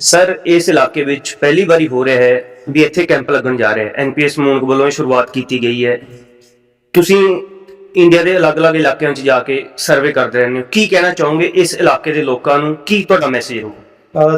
Sir, ਇਸ ਇਲਾਕੇ ਵਿੱਚ ਪਹਿਲੀ ਵਾਰੀ ਹੋ ਰਿਹਾ ਹੈ ਵੀ ਇੱਥੇ ਕੈਂਪ ਲੱਗਣ ਜਾ ਰਿਹਾ ਹੈ। ਐਨਪੀਐਸ ਮੂਨਕ ਵੱਲੋਂ ਇਹ ਸ਼ੁਰੂਆਤ ਕੀਤੀ ਗਈ ਹੈ। ਤੁਸੀਂ ਇੰਡੀਆ ਦੇ ਅਲੱਗ-ਅਲੱਗ ਇਲਾਕਿਆਂ 'ਚ ਜਾ ਕੇ ਸਰਵੇ ਕਰਦੇ ਰਹਿੰਦੇ ਹੋ ਕੀ ਕਹਿਣਾ ਚਾਹੋਗੇ ਇਸ ਇਲਾਕੇ ਦੇ ਲੋਕਾਂ ਨੂੰ? ਕੀ ਤੁਹਾਡਾ ਮੈਸੇਜ ਹੋਊ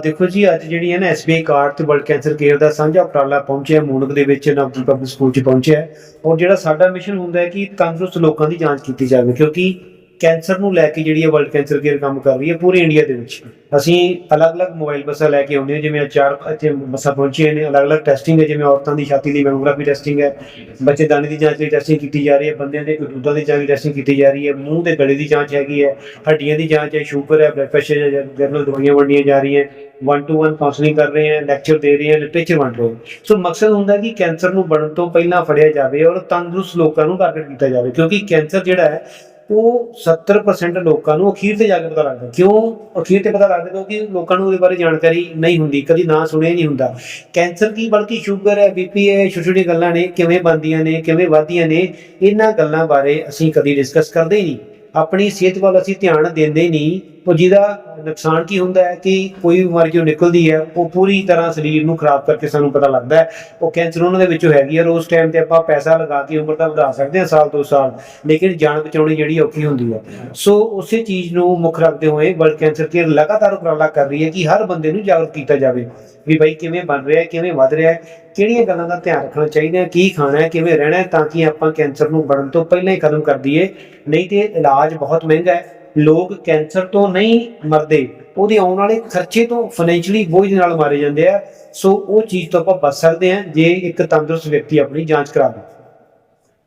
ਦੇਖੋ ਜੀ, ਅੱਜ ਜਿਹੜੀ ਹੈ ਨਾ ਐਸਬੀਆਈ ਕਾਰਡ ਤੇ ਵਰਲਡ ਕੈਂਸਰ ਕੇਅਰ ਦਾ ਸਾਂਝਾ ਉਪਰਾਲਾ ਪਹੁੰਚਿਆ ਮੂਨਕ ਦੇ ਵਿੱਚ ਨਵਦੀਪ ਪਬਲਿਕ ਸਕੂਲ 'ਚ ਪਹੁੰਚਿਆ ਔਰ ਜਿਹੜਾ ਸਾਡਾ ਮਿਸ਼ਨ ਹੁੰਦਾ ਹੈ ਕਿ ਤੰਦਰੁਸਤ ਲੋਕਾਂ ਦੀ ਜਾਂਚ ਕੀਤੀ ਜਾਵੇ, ਕਿਉਂਕਿ ਕੈਂਸਰ ਨੂੰ ਲੈ ਕੇ ਜਿਹੜੀ ਹੈ ਵਰਲਡ ਕੈਂਸਰ ਕੇਅਰ ਕੰਮ ਕਰ ਰਹੀ ਹੈ ਪੂਰੇ ਇੰਡੀਆ ਦੇ ਵਿੱਚ। ਅਸੀਂ ਅਲੱਗ-ਅਲੱਗ ਮੋਬਾਈਲ ਬੱਸਾਂ ਲੈ ਕੇ ਆਉਂਦੇ ਹਾਂ, ਜਿਵੇਂ ਅੱਜ ਚਾਰ ਇੱਥੇ ਬੱਸਾਂ ਪਹੁੰਚੀਆਂ ਨੇ, ਅਲੱਗ-ਅਲੱਗ ਟੈਸਟਿੰਗ ਹੈ, ਜਿਵੇਂ ਔਰਤਾਂ ਦੀ ਛਾਤੀ ਦੀ ਮੈਮੋਗ੍ਰਾਫੀ ਟੈਸਟਿੰਗ ਹੈ ਬੱਚੇਦਾਨੀ ਦੀ ਜਾਂਚ ਲਈ ਟੈਸਟਿੰਗ ਕੀਤੀ ਜਾ ਰਹੀ ਹੈ, ਬੰਦਿਆਂ ਦੇ ਦੁੱਧਾਂ ਦੀ ਜਾਂਚ ਦੀ ਟੈਸਟਿੰਗ ਕੀਤੀ ਜਾ ਰਹੀ ਹੈ, ਮੂੰਹ ਤੇ ਗਲੇ ਦੀ ਜਾਂਚ ਹੈਗੀ ਹੈ, ਹੱਡੀਆਂ ਦੀ ਜਾਂਚ ਹੈ, ਸ਼ੂਗਰ ਹੈ ਬਲੱਡ ਪ੍ਰੈਸ਼ਰ ਹੈ ਜਨਰਲ ਦਵਾਈਆਂ ਵੰਡੀਆਂ ਜਾ ਰਹੀਆਂ ਵਨ ਟੂ ਵਨ ਕਾਉਂਸਲਿੰਗ ਕਰ ਰਹੇ ਹਾਂ ਲੈਕਚਰ ਦੇ ਰਹੇ ਹਾਂ ਲਿਟਰੇਚਰ ਵੰਡ ਰਹੇ ਸੋ ਮਕਸਦ ਹੁੰਦਾ ਕਿ ਕੈਂਸਰ ਨੂੰ ਬਣਨ ਤੋਂ ਪਹਿਲਾਂ ਫੜਿਆ ਜਾਵੇ ਔਰ ਤੰਦਰੁਸਤ ਲੋਕਾਂ ਨੂੰ ਟਾਰਗੇਟ ਕੀਤਾ ਜਾਵੇ, ਕਿਉਂਕਿ ਕੈਂਸਰ ਜਿਹੜਾ ਹੈ ਉਹ 70% ਲੋਕਾਂ ਨੂੰ ਅਖੀਰ ਤੇ ਜਾ ਕੇ ਪਤਾ ਲੱਗਦਾ। ਕਿਉਂ? ਅਖੀਰ ਤੇ ਪਤਾ ਲੱਗਦਾ ਕਿਉਂਕਿ ਲੋਕਾਂ ਨੂੰ ਉਹਦੇ ਬਾਰੇ ਜਾਣਕਾਰੀ ਨਹੀਂ ਹੁੰਦੀ, ਕਦੀ ਨਾਂ ਸੁਣਿਆ ਹੀ ਨਹੀਂ ਹੁੰਦਾ। ਕੈਂਸਰ ਕੀ, ਬਲਕਿ ਸ਼ੂਗਰ ਹੈ ਬੀਪੀ ਹੈ, ਛੋਟੀ ਛੋਟੀ ਗੱਲਾਂ ਨੇ, ਕਿਵੇਂ ਬਣਦੀਆਂ ਨੇ, ਕਿਵੇਂ ਵੱਧਦੀਆਂ ਨੇ, ਇਹਨਾਂ ਗੱਲਾਂ ਬਾਰੇ ਅਸੀਂ ਕਦੀ ਡਿਸਕਸ ਕਰਦੇ ਹੀ ਨਹੀਂ। ਆਪਣੀ ਸਿਹਤ ਵੱਲ ਅਸੀਂ ਧਿਆਨ ਦਿੰਦੇ ਨਹੀਂ। ਉਹ ਜਿਹਦਾ ਨੁਕਸਾਨ ਕੀ ਹੁੰਦਾ ਹੈ ਕਿ ਕੋਈ ਬਿਮਾਰੀ ਜੋ ਨਿਕਲਦੀ ਹੈ, ਉਹ ਪੂਰੀ ਤਰ੍ਹਾਂ ਸਰੀਰ ਨੂੰ ਖਰਾਬ ਕਰਕੇ ਸਾਨੂੰ ਪਤਾ ਲੱਗਦਾ ਹੈ। ਉਹ ਕੈਂਸਰ ਉਹਨਾਂ ਦੇ ਵਿੱਚੋਂ ਹੈਗੀ ਹੈ ਔਰ ਉਸ ਟਾਈਮ ਤੇ ਆਪਾਂ ਪੈਸਾ ਲਗਾ ਕੇ ਉਮਰ ਤਾਂ ਵਧਾ ਸਕਦੇ ਹਾਂ ਸਾਲ ਦੋ ਸਾਲ, ਲੇਕਿਨ ਜਾਨ ਬਚਾਉਣੀ ਜਿਹੜੀ ਔਖੀ ਹੁੰਦੀ ਹੈ। ਸੋ ਉਸੇ ਚੀਜ਼ ਨੂੰ ਮੁੱਖ ਰੱਖਦੇ ਹੋਏ ਵਰਲਡ ਕੈਂਸਰ ਕੇਅਰ ਲਗਾਤਾਰ ਉਪਰਾਲਾ ਕਰ ਰਹੀ ਹੈ ਕਿ ਹਰ ਬੰਦੇ ਨੂੰ ਜਾਗਰੂਕ ਕੀਤਾ ਜਾਵੇ ਵੀ ਭਾਈ ਕਿਵੇਂ ਬਣ ਰਿਹਾ ਹੈ, ਕਿਵੇਂ ਵੱਧ ਰਿਹਾ ਹੈ, ਕਿਹੜੀਆਂ ਗੱਲਾਂ ਦਾ ਧਿਆਨ ਰੱਖਣਾ ਚਾਹੀਦਾ ਹੈ, ਕੀ ਖਾਣਾ ਹੈ, ਕਿਵੇਂ ਰਹਿਣਾ ਹੈ ਤਾਂ ਕਿ ਆਪਾਂ ਕੈਂਸਰ ਨੂੰ ਬਣਨ ਤੋਂ ਪਹਿਲਾਂ ਹੀ ਖਤਮ ਕਰ ਦਈਏ। ਨਹੀਂ ਤੇ ਇਲਾਜ ਬਹੁਤ ਮਹਿੰਗਾ ਹੈ। ਲੋਕ ਕੈਂਸਰ ਤੋਂ ਨਹੀਂ ਮਰਦੇ ਉਹਦੇ ਆਉਣ ਵਾਲੇ ਖਰਚੇ ਤੋਂ ਫਾਈਨੈਂਸ਼ੀਅਲੀ ਬੋਝ ਦੇ ਨਾਲ ਮਾਰੇ ਜਾਂਦੇ ਆ। ਸੋ ਉਹ ਚੀਜ਼ ਤੋਂ ਆਪਾਂ ਬਚ ਸਕਦੇ ਹਾਂ ਜੇ ਇੱਕ ਤੰਦਰੁਸਤ ਵਿਅਕਤੀ ਆਪਣੀ ਜਾਂਚ ਕਰਾਵੇ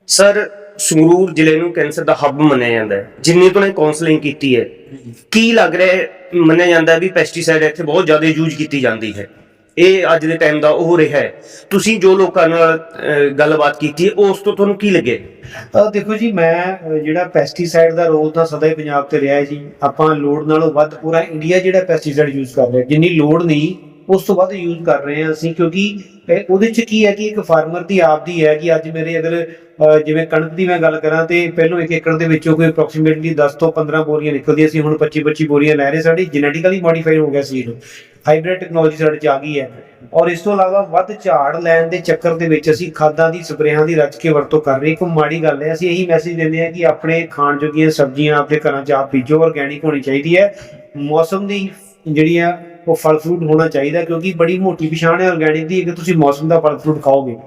ਸਰ ਸੰਗਰੂਰ ਜ਼ਿਲ੍ਹੇ ਨੂੰ ਕੈਂਸਰ ਦਾ ਹੱਬ ਮੰਨਿਆ ਜਾਂਦਾ ਹੈ। ਜਿੰਨੀ ਤੋਂ ਨੇ ਕਾਉਂਸਲਿੰਗ ਕੀਤੀ ਹੈ। ਕੀ ਲੱਗ ਰਿਹਾ ਮੰਨਿਆ ਜਾਂਦਾ ਵੀ ਪੈਸਟੀਸਾਈਡ ਇੱਥੇ ਬਹੁਤ ਜ਼ਿਆਦਾ ਯੂਜ਼ ਕੀਤੀ ਜਾਂਦੀ ਹੈ। ਇਹ ਅੱਜ ਦੇ ਟਾਈਮ ਦਾ ਉਹ ਰਿਹਾ ਹੈ। ਤੁਸੀਂ ਜੋ ਲੋਕਾਂ ਨਾਲ ਗੱਲਬਾਤ ਕੀਤੀ ਹੈ ਉਸ ਤੋਂ ਤੁਹਾਨੂੰ ਕੀ ਲੱਗੇ? ਦੇਖੋ ਜੀ, ਮੈਂ ਜਿਹੜਾ ਪੈਸਟੀਸਾਈਡ ਦਾ ਰੋਲ ਤਾਂ ਸਦਾ ਹੀ ਪੰਜਾਬ ਤੇ ਰਿਹਾ ਹੈ ਜੀ। ਆਪਾਂ ਲੋੜ ਨਾਲੋਂ ਵੱਧ ਪੂਰਾ ਇੰਡੀਆ ਜਿਹੜਾ ਪੈਸਟੀਸਾਈਡ ਯੂਜ਼ ਕਰ ਰਿਹਾ ਜਿੰਨੀ ਲੋੜ ਨਹੀਂ ਉਸ ਤੋਂ ਵੱਧ ਯੂਜ਼ ਕਰ ਰਹੇ ਹਾਂ ਅਸੀਂ, ਕਿਉਂਕਿ ਉਹਦੇ ਚ ਕੀ ਹੈ ਕਿ ਇੱਕ ਫਾਰਮਰ ਦੀ ਆਪਦੀ ਹੈ ਕਿ ਅੱਜ ਮੇਰੇ ਅਗਰ ਜਿਵੇਂ ਕਣਕ ਦੀ ਮੈਂ ਗੱਲ ਕਰਾਂ ਤੇ ਪਹਿਲੋਂ ਇੱਕ ਏਕੜ ਦੇ ਵਿੱਚੋਂ ਕੋਈ ਅਪਰੋਕਸੀਮੇਟਲੀ 10 ਤੋਂ 15 ਬੋਰੀਆਂ ਨਿਕਲਦੀਆਂ ਸੀ, ਹੁਣ 25 25 ਬੋਰੀਆਂ ਲੈ ਰਹੇ, ਸਾਡੀ ਜੈਨੇਟਿਕਲੀ ਮੋਡੀਫਾਈ ਹੋ ਗਿਆ ਸੀਡ ਹਾਈਬ੍ਰਿਡ ਟੈਕਨੋਲੋਜੀ ਸਾਡੇ ਚ ਆ ਗਈ ਹੈ। ਔਰ ਇਸ ਤੋਂ ਇਲਾਵਾ ਵੱਧ ਝਾੜ ਲੈਣ ਦੇ ਚੱਕਰ ਦੇ ਵਿੱਚ ਅਸੀਂ ਖਾਦਾਂ ਦੀ ਸਪਰੇਹਾਂ ਦੀ ਰਚ ਕੇ ਵਰਤੋਂ ਕਰ ਰਹੇ ਇੱਕ ਮਾੜੀ ਗੱਲ ਹੈ, ਅਸੀਂ ਇਹੀ ਮੈਸੇਜ ਦਿੰਦੇ ਹਾਂ ਕਿ ਆਪਣੇ ਖਾਣ ਜੋਗੀਆਂ ਸਬਜ਼ੀਆਂ ਆਪਣੇ ਘਰਾਂ 'ਚ ਆਪ ਬੀਜੋ ਆਰਗੈਨਿਕ ਹੋਣੀ ਚਾਹੀਦੀ ਹੈ। ਮੌਸਮ ਦੀ ਜਿਹੜੀ ਆ ਉਹ ਫਲ ਫਰੂਟ ਹੋਣਾ ਚਾਹੀਦਾ, ਕਿਉਂਕਿ ਬੜੀ ਮੋਟੀ ਪਛਾਣ ਹੈ ਆਰਗੈਨਿਕ ਦੀ ਕਿ ਤੁਸੀਂ ਮੌਸਮ ਦਾ ਫਲ ਫਰੂਟ ਖਾਓਗੇ।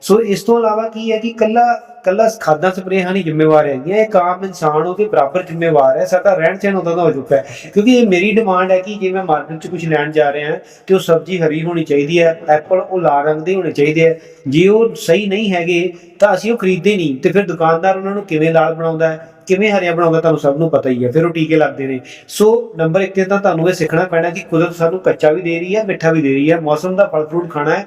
ਸੋ ਇਸ ਤੋਂ ਇਲਾਵਾ ਕੀ ਹੈ ਕਿ ਕੱਲਾ ਕੱਲਾ ਖਾਦਾਂ ਸਪਰੇਆਂ ਨਹੀਂ ਜ਼ਿੰਮੇਵਾਰ ਹੈਗੀਆਂ ਇੱਕ ਆਮ ਇਨਸਾਨ ਉਹਦੇ ਬਰਾਬਰ ਜ਼ਿੰਮੇਵਾਰ ਹੈ, ਸਾਡਾ ਰਹਿਣ ਸਹਿਣ ਉਦਾਂ ਦਾ ਹੋ ਚੁੱਕਾ ਹੈ। ਕਿਉਂਕਿ ਇਹ ਮੇਰੀ ਡਿਮਾਂਡ ਹੈ ਕਿ ਜੇ ਮੈਂ ਮਾਰਕੀਟ 'ਚ ਕੁਝ ਲੈਣ ਜਾ ਰਿਹਾ ਹਾਂ, ਤੇ ਉਹ ਸਬਜ਼ੀ ਹਰੀ ਹੋਣੀ ਚਾਹੀਦੀ ਹੈ ਐਪਲ ਉਹ ਲਾਲ ਰੰਗ ਦੇ ਹੋਣੇ ਚਾਹੀਦੇ ਹੈ। ਜੇ ਉਹ ਸਹੀ ਨਹੀਂ ਹੈਗੇ, ਤਾਂ ਅਸੀਂ ਉਹ ਖਰੀਦਦੇ ਨਹੀਂ। ਤੇ ਫਿਰ ਦੁਕਾਨਦਾਰ ਉਹਨਾਂ ਨੂੰ ਕਿਵੇਂ ਲਾਲ ਬਣਾਉਂਦਾ ਹੈ, ਕਿਵੇਂ ਹਰਿਆ ਬਣਾਉਂਦਾ, ਤੁਹਾਨੂੰ ਸਭ ਨੂੰ ਪਤਾ ਹੀ ਹੈ। ਫਿਰ ਉਹ ਟੀਕੇ ਲੱਗਦੇ ਨੇ। ਸੋ ਨੰਬਰ 1 ਤੇ ਤਾਂ ਤੁਹਾਨੂੰ ਇਹ ਸਿੱਖਣਾ ਪੈਣਾ ਕਿ ਕੁਦਰਤ ਸਾਨੂੰ ਕੱਚਾ ਵੀ ਦੇ ਰਹੀ ਹੈ, ਮਿੱਠਾ ਵੀ ਦੇ ਰਹੀ ਹੈ। ਮੌਸਮ ਦਾ ਫਲ ਫਰੂਟ ਖਾਣਾ ਹੈ।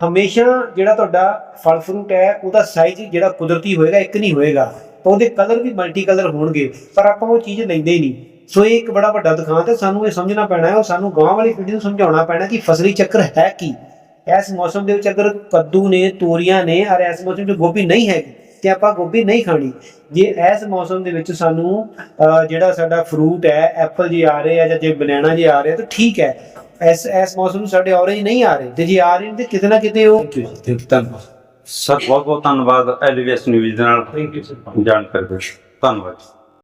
ਹਮੇਸ਼ਾ ਜਿਹੜਾ ਤੁਹਾਡਾ ਫਲ ਫਰੂਟ ਹੈ, ਉਹਦਾ ਸਾਈਜ਼ ਜਿਹੜਾ ਕੁਦਰਤੀ ਹੋਏਗਾ, ਇੱਕ ਨਹੀਂ ਹੋਏਗਾ। ਤਾਂ ਉਹਦੇ ਕਲਰ ਵੀ ਮਲਟੀ ਕਲਰ ਹੋਣਗੇ, ਪਰ ਆਪਾਂ ਉਹ ਚੀਜ਼ ਲੈਂਦੇ ਹੀ ਨਹੀਂ। ਸੋ ਇਹ ਇੱਕ ਬੜਾ ਵੱਡਾ ਦੁਖਾਂਤ ਹੈ ਸਾਨੂੰ ਇਹ ਸਮਝਣਾ ਪੈਣਾ ਹੈ ਔਰ ਸਾਨੂੰ ਗਾਂਵ ਵਾਲੀ ਪੀੜ੍ਹੀ ਨੂੰ ਸਮਝਾਉਣਾ ਪੈਣਾ ਕਿ ਫਸਲੀ ਚੱਕਰ ਹੈ ਕੀ? ਇਸ ਮੌਸਮ ਦੇ ਵਿੱਚ ਅਗਰ ਕੱਦੂ ਨੇ, ਤੋਰੀਆਂ ਨੇ, ਔਰ ਇਸ ਮੌਸਮ 'ਚ ਗੋਭੀ ਨਹੀਂ ਹੈਗੀ ਤੇ ਆਪਾਂ ਗੋਭੀ ਨਹੀਂ ਖਾਣੀ। ਜੇ ਇਸ ਮੌਸਮ ਦੇ ਵਿੱਚ ਸਾਨੂੰ ਜਿਹੜਾ ਸਾਡਾ ਫਰੂਟ ਹੈ ਐਪਲ ਜੀ ਆ ਰਹੇ ਆ ਜਾਂ ਜੇ ਬਨਾਨਾ ਜੀ ਆ ਰਿਹਾ ਤਾਂ ਠੀਕ ਹੈ। ਇਸ ਇਸ ਮੌਸਮ ਨੂੰ ਸਾਡੇ ਔਰੇਂਜ ਨਹੀਂ ਆ ਰਹੇ। ਤੇ ਜੇ ਆ ਰਹੇ ਨੇ ਤੇ ਕਿਤੇ ਨਾ ਕਿਤੇ ਉਹ ਧੰਨਵਾਦ। ਸਰ ਬਹੁਤ ਬਹੁਤ ਧੰਨਵਾਦ ਐਲੀਵੇਸ ਨਿਊਜ਼ ਦੇ ਨਾਲ। ਥੈਂਕ ਯੂ ਸਰ ਜਾਣਕਾਰੀ ਦੇ ਧੰਨਵਾਦ